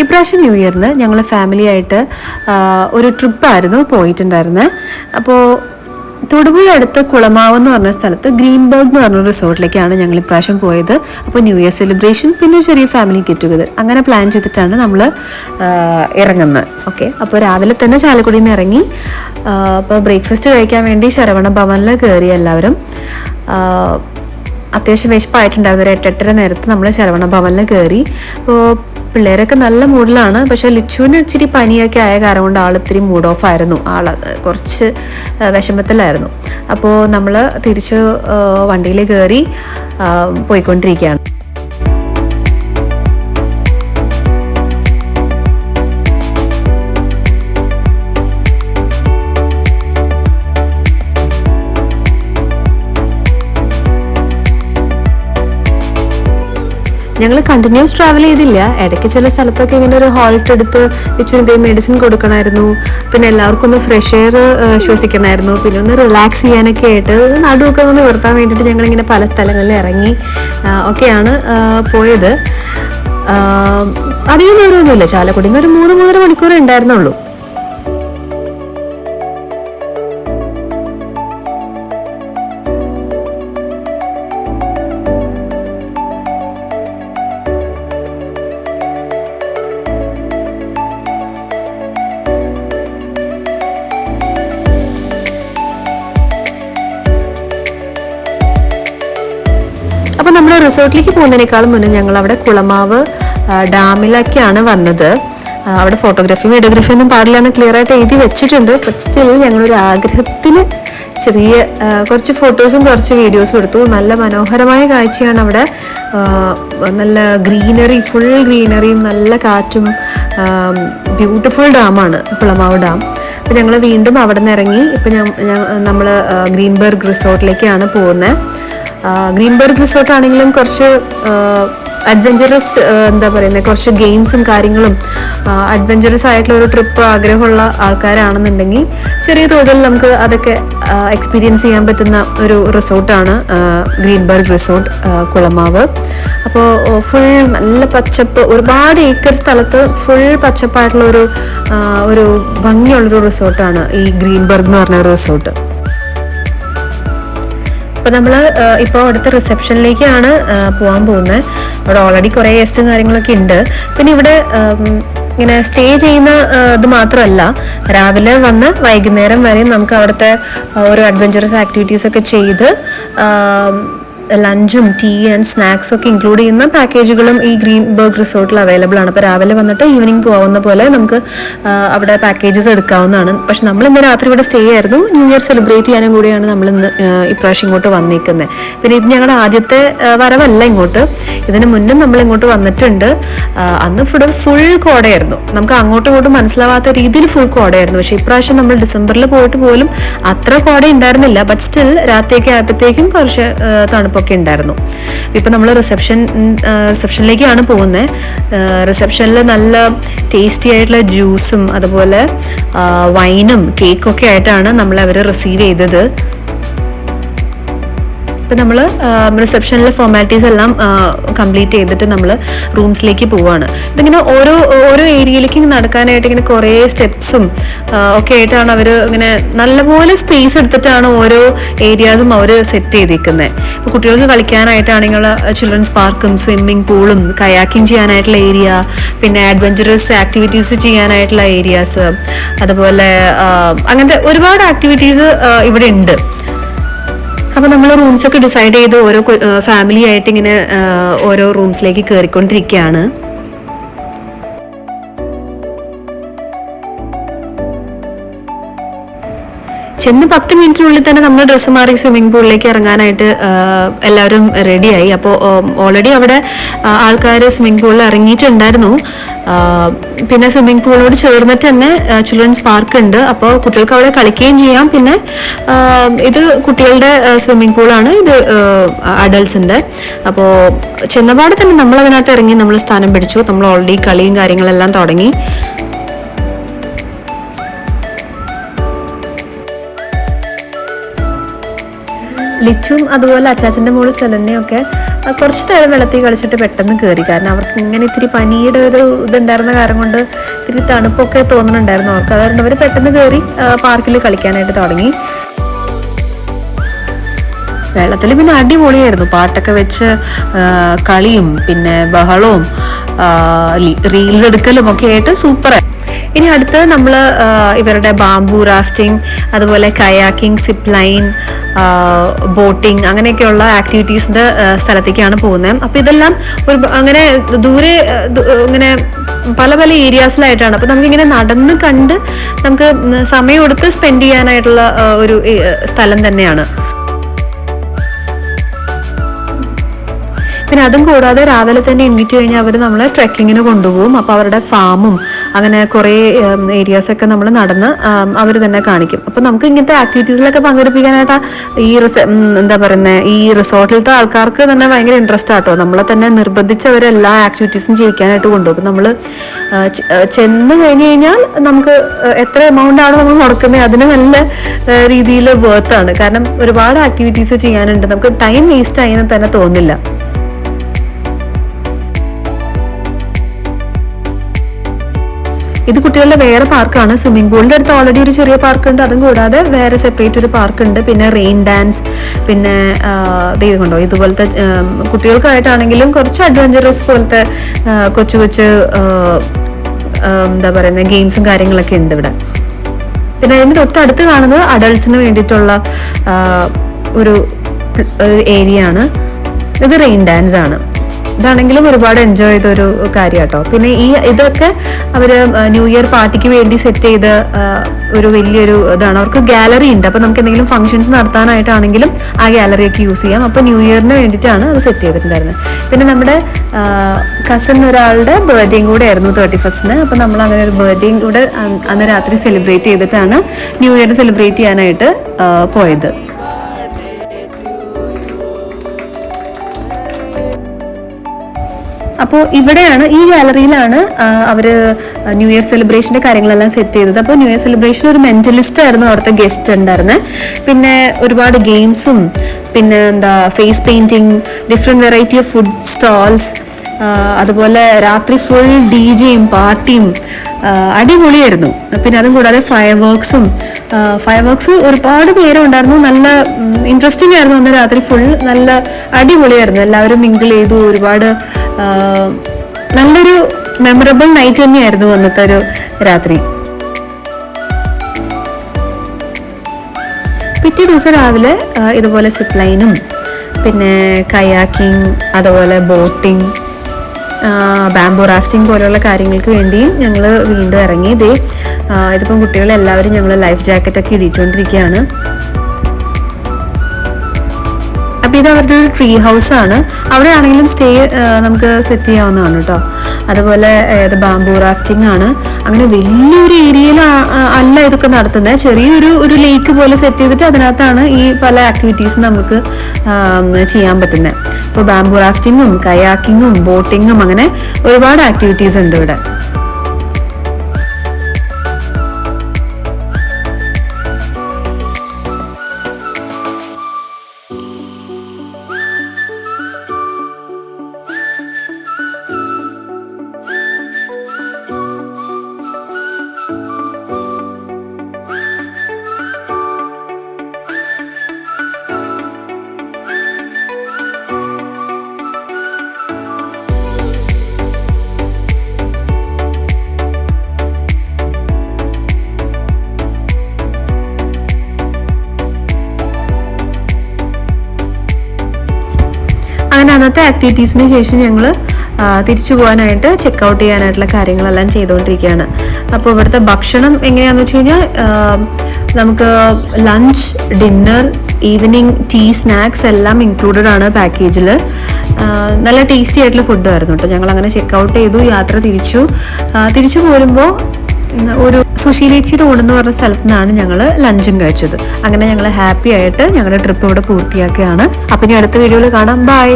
ഇപ്രാവശ്യം ന്യൂ ഇയറിന് ഞങ്ങൾ ഫാമിലി ആയിട്ട് ആ, ഒരു ട്രിപ്പായിരുന്നു പോയിട്ടുണ്ടായിരുന്നത് അപ്പോൾ തൊടുപുഴ അടുത്ത് കുളമാവ് എന്ന് പറഞ്ഞ സ്ഥലത്ത് ഗ്രീൻബർഗ് എന്ന് പറഞ്ഞ റിസോർട്ടിലേക്കാണ് ഞങ്ങൾ ഇപ്രാവശ്യം പോയത്. അപ്പോൾ ന്യൂ ഇയർ സെലിബ്രേഷൻ പിന്നെ ചെറിയ ഫാമിലി ഗെറ്റ് ടുഗദർ അങ്ങനെ പ്ലാൻ ചെയ്തിട്ടാണ് നമ്മൾ ഇറങ്ങുന്നത് ഓക്കെ അപ്പോൾ രാവിലെ തന്നെ ചാലക്കുടിയിൽ നിന്ന് ഇറങ്ങി അപ്പോൾ ബ്രേക്ക്ഫാസ്റ്റ് കഴിക്കാൻ വേണ്ടി ശരവണ ഭവനിൽ കയറി എല്ലാവരും അത്യാവശ്യം വിശപ്പായിട്ടുണ്ടായിരുന്നു. ഒരു എട്ടെട്ടര നേരത്ത് നമ്മൾ ശരവണ ഭവനിൽ കയറി അപ്പോൾ പിള്ളേരൊക്കെ നല്ല മൂഡിലാണ്. പക്ഷേ ലിച്ചുവിന് ഇച്ചിരി പനിയൊക്കെ ആയ കാരണം കൊണ്ട് ആൾ ഇത്തിരി മൂഡ് ഓഫ് ആയിരുന്നു. ആൾ കുറച്ച് വിഷമത്തിലായിരുന്നു. അപ്പോൾ നമ്മൾ തിരിച്ച് വണ്ടിയിൽ കയറി പോയിക്കൊണ്ടിരിക്കുകയാണ്. ഞങ്ങൾ കണ്ടിന്യൂസ് ട്രാവൽ ചെയ്തില്ല. ഇടയ്ക്ക് ചില സ്ഥലത്തൊക്കെ ഇങ്ങനെ ഒരു ഹോൾട്ട് എടുത്ത് ഇച്ചിരി മെഡിസിൻ കൊടുക്കണമായിരുന്നു പിന്നെ എല്ലാവർക്കും ഒന്ന് ഫ്രഷ് എയർ ശ്വസിക്കണമായിരുന്നു പിന്നെ ഒന്ന് റിലാക്സ് ചെയ്യാനൊക്കെ ആയിട്ട് നടുവൊക്കെ ഒന്ന് നിർത്താൻ വേണ്ടിയിട്ട് ഞങ്ങൾ ഇങ്ങനെ പല സ്ഥലങ്ങളിൽ ഇറങ്ങി ഒക്കെയാണ് പോയത്. അധികം ദൂരമൊന്നുമില്ല. ചാലക്കുടിയിൽ ഒരു മൂന്ന് മൂന്നര മണിക്കൂർ ഉണ്ടായിരുന്നുള്ളൂ. റിസോർട്ടിലേക്ക് പോകുന്നതിനേക്കാളും മുന്നേ ഞങ്ങൾ അവിടെ കുളമാവ് ഡാമിലേക്കാണ് വന്നത്. അവിടെ ഫോട്ടോഗ്രാഫി വീഡിയോഗ്രാഫി ഒന്നും പാടില്ല എന്ന് ക്ലിയർ ആയിട്ട് എഴുതി വെച്ചിട്ടുണ്ട്. ബട്ട് സ്റ്റിൽ ഞങ്ങളൊരു ആഗ്രഹത്തിന് ചെറിയ കുറച്ച് ഫോട്ടോസും കുറച്ച് വീഡിയോസും എടുത്തു. നല്ല മനോഹരമായ കാഴ്ചയാണ് അവിടെ. നല്ല ഗ്രീനറി ഫുൾ ഗ്രീനറിയും നല്ല കാറ്റും ബ്യൂട്ടിഫുൾ ഡാമാണ് കുളമാവ് ഡാം അപ്പോൾ ഞങ്ങൾ വീണ്ടും അവിടെ നിന്ന് ഇറങ്ങി. ഇപ്പം നമ്മൾ ഗ്രീൻബർഗ് റിസോർട്ടിലേക്കാണ് പോകുന്നത്. ഗ്രീൻബർഗ് റിസോർട്ട് ആണെങ്കിലും കുറച്ച് അഡ്വഞ്ചറസ് എന്താ പറയുന്നത് കുറച്ച് ഗെയിംസും കാര്യങ്ങളും അഡ്വഞ്ചറസ് ആയിട്ടുള്ള ഒരു ട്രിപ്പ് ആഗ്രഹമുള്ള ആൾക്കാരാണെന്നുണ്ടെങ്കിൽ ചെറിയ തോതിൽ നമുക്ക് അതൊക്കെ എക്സ്പീരിയൻസ് ചെയ്യാൻ പറ്റുന്ന ഒരു റിസോർട്ടാണ് ഗ്രീൻബർഗ് റിസോർട്ട് കുളമാവ്. അപ്പോൾ ഫുൾ നല്ല പച്ചപ്പ് ഒരുപാട് ഏക്കർ സ്ഥലത്ത് ഫുൾ പച്ചപ്പായിട്ടുള്ള ഒരു ഒരു ഭംഗിയുള്ളൊരു റിസോർട്ടാണ് ഈ ഗ്രീൻബർഗ് എന്ന് പറഞ്ഞ ഒരു റിസോർട്ട് അപ്പോൾ നമ്മൾ ഇപ്പോൾ അടുത്ത റിസപ്ഷനിലേക്കാണ് പോകാൻ പോകുന്നത്. അവിടെ ഓൾറെഡി കുറേ ഗസ്റ്റും കാര്യങ്ങളൊക്കെ ഉണ്ട്. പിന്നെ ഇവിടെ ഇങ്ങനെ സ്റ്റേ ചെയ്യുന്ന ഇത് മാത്രമല്ല രാവിലെ വന്ന് വൈകുന്നേരം വരെ നമുക്ക് അവിടുത്തെ ഒരു അഡ്വഞ്ചറസ് ആക്ടിവിറ്റീസ് ഒക്കെ ചെയ്ത് ലഞ്ചും ടീ ആൻഡ് സ്നാക്സ് ഒക്കെ ഇൻക്ലൂഡ് ചെയ്യുന്ന പാക്കേജുകളും ഈ ഗ്രീൻ ബർഗ് റിസോർട്ടിൽ അവൈലബിൾ ആണ്. അപ്പോൾ രാവിലെ വന്നിട്ട് ഈവനിങ് പോകാവുന്ന പോലെ നമുക്ക് അവിടെ പാക്കേജസ് എടുക്കാവുന്നതാണ്. പക്ഷെ നമ്മൾ ഇന്ന് രാത്രി ഇവിടെ സ്റ്റേ ആയിരുന്നു. ന്യൂ ഇയർ സെലിബ്രേറ്റ് ചെയ്യാനും കൂടിയാണ് നമ്മൾ ഇന്ന് ഇപ്രാവശ്യം ഇങ്ങോട്ട് വന്നിരിക്കുന്നത് പിന്നെ ഇത് ഞങ്ങളുടെ ആദ്യത്തെ വരവല്ല ഇങ്ങോട്ട്. ഇതിന് മുന്നേ നമ്മൾ ഇങ്ങോട്ട് വന്നിട്ടുണ്ട്. അന്ന് ഫുഡ് ഫുൾ കോടയായിരുന്നു. നമുക്ക് അങ്ങോട്ടും ഇങ്ങോട്ടും മനസ്സിലാവാത്ത രീതിയിൽ ഫുൾ കോടയായിരുന്നു. പക്ഷേ ഇപ്രാവശ്യം നമ്മൾ ഡിസംബറിൽ പോയിട്ട് പോലും അത്ര കോട ഉണ്ടായിരുന്നില്ല. ബട്ട് സ്റ്റിൽ രാത്രിയൊക്കെ ആയപ്പോഴത്തേക്കും കുറച്ച് ആ, തണുപ്പൊക്കെ ഉണ്ടായിരുന്നു. ഇപ്പം നമ്മൾ റിസപ്ഷൻ റിസപ്ഷനിലേക്കാണ് പോകുന്നത് റിസപ്ഷനിൽ നല്ല ടേസ്റ്റി ആയിട്ടുള്ള ജ്യൂസും അതുപോലെ വൈനും കേക്കൊക്കെ ആയിട്ടാണ് നമ്മൾ അവർ റിസീവ് ചെയ്തത്. ഇപ്പം നമ്മൾ റിസപ്ഷനിലെ ഫോർമാലിറ്റീസ് എല്ലാം കംപ്ലീറ്റ് ചെയ്തിട്ട് നമ്മൾ റൂംസിലേക്ക് പോവാണ്. ഇതിങ്ങനെ ഓരോ ഓരോ ഏരിയയിലേക്ക് നടക്കാനായിട്ട് ഇങ്ങനെ കുറേ സ്റ്റെപ്സും ഒക്കെ ആയിട്ടാണ് അവർ ഇങ്ങനെ നല്ലപോലെ സ്പേസ് എടുത്തിട്ടാണ് ഓരോ ഏരിയാസും അവർ സെറ്റ് ചെയ്തിരിക്കുന്നത് ഇപ്പോൾ കുട്ടികൾക്ക് കളിക്കാനായിട്ടാണെങ്കിൽ ചിൽഡ്രൻസ് പാർക്കും സ്വിമ്മിംഗ് പൂളും കയാക്കിംഗ് ചെയ്യാനായിട്ടുള്ള ഏരിയ പിന്നെ അഡ്വഞ്ചറസ് ആക്ടിവിറ്റീസ് ചെയ്യാനായിട്ടുള്ള ഏരിയാസ് അതുപോലെ അങ്ങനത്തെ ഒരുപാട് ആക്ടിവിറ്റീസ് ഇവിടെ ഉണ്ട്. അപ്പൊ നമ്മൾ റൂംസ് ഒക്കെ ഡിസൈഡ് ചെയ്ത് ഓരോ ഫാമിലി ആയിട്ട് ഇങ്ങനെ ഓരോ റൂംസിലേക്ക് കയറിക്കൊണ്ടിരിക്കുകയാണ് ചെന്ന് പത്ത് മിനിറ്റിനുള്ളിൽ തന്നെ നമ്മൾ ഡ്രസ്സ് മാറി സ്വിമ്മിംഗ് പൂളിലേക്ക് ഇറങ്ങാനായിട്ട് എല്ലാവരും റെഡിയായി അപ്പോൾ ഓൾറെഡി അവിടെ ആൾക്കാർ സ്വിമ്മിംഗ് പൂളിൽ ഇറങ്ങിയിട്ടുണ്ടായിരുന്നു. പിന്നെ സ്വിമ്മിംഗ് പൂളിനോട് ചേർന്നിട്ട് തന്നെ ചിൽഡ്രൻസ് പാർക്ക് ഉണ്ട്. അപ്പോൾ കുട്ടികൾക്ക് അവിടെ കളിക്കുകയും ചെയ്യാം. പിന്നെ ഇത് കുട്ടികളുടെ സ്വിമ്മിംഗ് പൂളാണ് ഇത് അഡൾട്ട്സിന്റെ അപ്പോൾ ചെന്നപാട് തന്നെ നമ്മൾ അതിനകത്ത് ഇറങ്ങി നമ്മൾ സ്ഥാനം പിടിച്ചു. നമ്മൾ ഓൾറെഡി കളിയും കാര്യങ്ങളെല്ലാം തുടങ്ങി. ലിച്ചും അതുപോലെ അച്ചാച്ചന്റെ മോൾ ഒക്കെ കുറച്ച് നേരം വെള്ളത്തിൽ കളിച്ചിട്ട് പെട്ടെന്ന് കയറി കാരണം അവർക്ക് ഇങ്ങനെ ഇത്തിരി പനിയുടെ ഒരു ഇതുണ്ടായിരുന്ന കാരണം കൊണ്ട് ഇത്തിരി തണുപ്പൊക്കെ തോന്നുന്നുണ്ടായിരുന്നു അവർക്ക്. അതുകൊണ്ട് അവർ പെട്ടെന്ന് കയറി പാർക്കിൽ കളിക്കാനായിട്ട് തുടങ്ങി. വെള്ളത്തിൽ പിന്നെ അടിപൊളിയായിരുന്നു. പാട്ടൊക്കെ വെച്ച് കളിയും പിന്നെ ബഹളവും റീൽസ് എടുക്കലും ഒക്കെ ആയിട്ട് സൂപ്പറായി. ഇനി അടുത്തത് നമ്മൾ ഇവരുടെ ബാംബു റാഫ്റ്റിംഗ് അതുപോലെ കയാക്കിംഗ് സിപ്പ് ലൈൻ ബോട്ടിംഗ് അങ്ങനെയൊക്കെയുള്ള ആക്ടിവിറ്റീസിന്റെ സ്ഥലത്തേക്കാണ് പോകുന്നത്. അപ്പോൾ ഇതെല്ലാം ഒരു അങ്ങനെ ദൂരെ ഇങ്ങനെ പല പല ഏരിയാസിലായിട്ടാണ് അപ്പോൾ നമുക്കിങ്ങനെ നടന്ന് കണ്ട് നമുക്ക് സമയം എടുത്ത് സ്പെൻഡ് ചെയ്യാനായിട്ടുള്ള ഒരു സ്ഥലം തന്നെയാണ്. പിന്നെ അതും കൂടാതെ രാവിലെ തന്നെ എണ്ണീറ്റ് കഴിഞ്ഞാൽ അവർ നമ്മളെ ട്രക്കിങ്ങിന് കൊണ്ടുപോകും. അപ്പോൾ അവരുടെ ഫാമും അങ്ങനെ കുറേ ഏരിയാസൊക്കെ നമ്മൾ നടന്ന് അവർ തന്നെ കാണിക്കും. അപ്പോൾ നമുക്ക് ഇങ്ങനത്തെ ആക്ടിവിറ്റീസിലൊക്കെ പങ്കെടുപ്പിക്കാനായിട്ട് ആ ഈ എന്താ പറയുന്നത് ഈ റിസോർട്ടിലത്തെ ആൾക്കാർക്ക് തന്നെ ഭയങ്കര ഇൻട്രസ്റ്റ് ആട്ടോ. നമ്മളെ തന്നെ നിർബന്ധിച്ച് അവർ എല്ലാ ആക്ടിവിറ്റീസും ചെയ്യിക്കാനായിട്ട് കൊണ്ടുപോകും നമ്മൾ ചെന്ന് കഴിഞ്ഞ് കഴിഞ്ഞാൽ നമുക്ക് എത്ര എമൗണ്ട് ആണ് നമ്മൾ മുടക്കുന്നത് അതിന് നല്ല രീതിയിൽ വേർത്താണ് കാരണം ഒരുപാട് ആക്ടിവിറ്റീസ് ചെയ്യാനുണ്ട്. നമുക്ക് ടൈം വേസ്റ്റ് ആയി എന്ന് തന്നെ തോന്നില്ല. ഇത് കുട്ടികളുടെ വേറെ പാർക്കാണ്. സ്വിമ്മിംഗ് പൂളിന്റെ അടുത്ത് ഓൾറെഡി ഒരു ചെറിയ പാർക്ക് ഉണ്ട്. അതും കൂടാതെ വേറെ സെപ്പറേറ്റ് ഒരു പാർക്ക് ഉണ്ട്. പിന്നെ റെയിൻ ഡാൻസ് പിന്നെ ഇത് കണ്ടോ? ഇതുപോലത്തെ കുട്ടികൾക്കായിട്ടാണെങ്കിലും കുറച്ച് അഡ്വഞ്ചറസ് പോലത്തെ കൊച്ചു കൊച്ചു എന്താ പറയുന്നത് ഗെയിംസും കാര്യങ്ങളൊക്കെ ഉണ്ട് ഇവിടെ. പിന്നെ അതിന് തൊട്ടടുത്ത് കാണുന്നത് അഡൾട്ട്സിന് വേണ്ടിയിട്ടുള്ള ഒരു ഏരിയ ആണ്. ഇത് റെയിൻ ഡാൻസ് ആണ്. ഇതാണെങ്കിലും ഒരുപാട് എൻജോയ് ചെയ്ത ഒരു കാര്യം കേട്ടോ പിന്നെ ഈ ഇതൊക്കെ അവർ ന്യൂ ഇയർ പാർട്ടിക്ക് വേണ്ടി സെറ്റ് ചെയ്ത ഒരു വലിയൊരു ഇതാണ്. അവർക്ക് ഗാലറി ഉണ്ട്. അപ്പോൾ നമുക്ക് എന്തെങ്കിലും ഫംഗ്ഷൻസ് നടത്താനായിട്ടാണെങ്കിലും ആ ഗാലറി ഒക്കെ യൂസ് ചെയ്യാം. അപ്പോൾ ന്യൂ ഇയറിന് വേണ്ടിയിട്ടാണ് അത് സെറ്റ് ചെയ്തിട്ടുണ്ടായിരുന്നത്. പിന്നെ നമ്മുടെ കസിൻ ഒരാളുടെ ബർത്ത്ഡേയും കൂടെ ആയിരുന്നു തേർട്ടി ഫസ്റ്റിന് അപ്പോൾ നമ്മൾ അങ്ങനെ ഒരു ബർത്ത്ഡേയും കൂടെ അന്ന് രാത്രി സെലിബ്രേറ്റ് ചെയ്തിട്ടാണ് ന്യൂ ഇയർ സെലിബ്രേറ്റ് ചെയ്യാനായിട്ട് പോയത്. അപ്പോൾ ഇവിടെയാണ് ഈ ഗാലറിയിലാണ് അവർ ന്യൂ ഇയർ സെലിബ്രേഷന്റെ കാര്യങ്ങളെല്ലാം സെറ്റ് ചെയ്തത്. അപ്പോൾ ന്യൂ ഇയർ സെലിബ്രേഷൻ ഒരു മെന്റലിസ്റ്റ് ആയിരുന്നു അവിടുത്തെ ഗസ്റ്റ് ഉണ്ടായിരുന്നത് പിന്നെ ഒരുപാട് ഗെയിംസും പിന്നെ എന്താ face painting different variety of food stalls അതുപോലെ രാത്രി ഫുൾ ഡി ജെയും പാർട്ടിയും അടിപൊളിയായിരുന്നു. പിന്നെ അതും കൂടാതെ ഫയർ വർക്ക്സും ഫയർ വർക്ക്സ് ഒരുപാട് നേരം ഉണ്ടായിരുന്നു. നല്ല ഇൻട്രസ്റ്റിംഗ് ആയിരുന്നു അന്ന് രാത്രി ഫുൾ നല്ല അടിപൊളിയായിരുന്നു. എല്ലാവരും മിങ്കിൾ ചെയ്തു ഒരുപാട് നല്ലൊരു മെമ്മറബിൾ നൈറ്റ് തന്നെയായിരുന്നു അന്നത്തെ ഒരു രാത്രി. പിറ്റേ ദിവസം രാവിലെ ഇതുപോലെ സിപ്ലൈനും പിന്നെ കയാക്കിംഗ് അതുപോലെ ബോട്ടിംഗ് ബാംബു റാഫ്റ്റിംഗ് പോലെയുള്ള കാര്യങ്ങൾക്ക് വേണ്ടിയും ഞങ്ങൾ വീണ്ടും ഇറങ്ങി. ഇതേ ഇതിപ്പം കുട്ടികളെല്ലാവരും ഞങ്ങൾ ലൈഫ് ജാക്കറ്റൊക്കെ ഇടിച്ചുകൊണ്ടിരിക്കുകയാണ് അപ്പോൾ ഇത് അവരുടെ ഒരു ട്രീ ഹൗസ് ആണ്. അവിടെ ആണെങ്കിലും സ്റ്റേ നമുക്ക് സെറ്റ് ചെയ്യാവുന്നതാണ് കേട്ടോ. അതുപോലെ ഇത് ബാംബു റാഫ്റ്റിംഗ് ആണ്. അങ്ങനെ വലിയൊരു ഏരിയയിൽ അല്ല ഇതൊക്കെ നടത്തുന്നത് ചെറിയൊരു ഒരു ലേക്ക് പോലെ സെറ്റ് ചെയ്തിട്ട് അതിനകത്താണ് ഈ പല ആക്ടിവിറ്റീസും നമുക്ക് ചെയ്യാൻ പറ്റുന്നത് ഇപ്പോൾ ബാംബു റാഫ്റ്റിങ്ങും കയാക്കിങ്ങും ബോട്ടിങ്ങും അങ്ങനെ ഒരുപാട് ആക്ടിവിറ്റീസ് ഉണ്ട് ഇവിടെ. അങ്ങനെ അന്നത്തെ ആക്ടിവിറ്റീസിന് ശേഷം ഞങ്ങൾ തിരിച്ചു പോകാനായിട്ട് ചെക്ക് ഔട്ട് ചെയ്യാനായിട്ടുള്ള കാര്യങ്ങളെല്ലാം ചെയ്തുകൊണ്ടിരിക്കുകയാണ്. അപ്പോൾ ഇവിടുത്തെ ഭക്ഷണം എങ്ങനെയാണെന്ന് വെച്ച് കഴിഞ്ഞാൽ നമുക്ക് lunch dinner evening tea snacks എല്ലാം ഇൻക്ലൂഡഡ് ആണ് പാക്കേജിൽ നല്ല ടേസ്റ്റി ആയിട്ടുള്ള ഫുഡ് ആയിരുന്നു കേട്ടോ. ഞങ്ങൾ അങ്ങനെ ചെക്ക് ഔട്ട് ചെയ്തു യാത്ര തിരിച്ചു. തിരിച്ചു പോരുമ്പോൾ ഒരു സുശീലേച്ചിയുടെ ഊണെന്ന് പറഞ്ഞ സ്ഥലത്ത് നിന്നാണ് ഞങ്ങൾ ലഞ്ചും കഴിച്ചത്. അങ്ങനെ ഞങ്ങൾ ഹാപ്പി ആയിട്ട് ഞങ്ങളുടെ ട്രിപ്പ് ഇവിടെ പൂർത്തിയാക്കുകയാണ്. അപ്പം ഇനി അടുത്ത വീഡിയോയിൽ കാണാം. ബൈ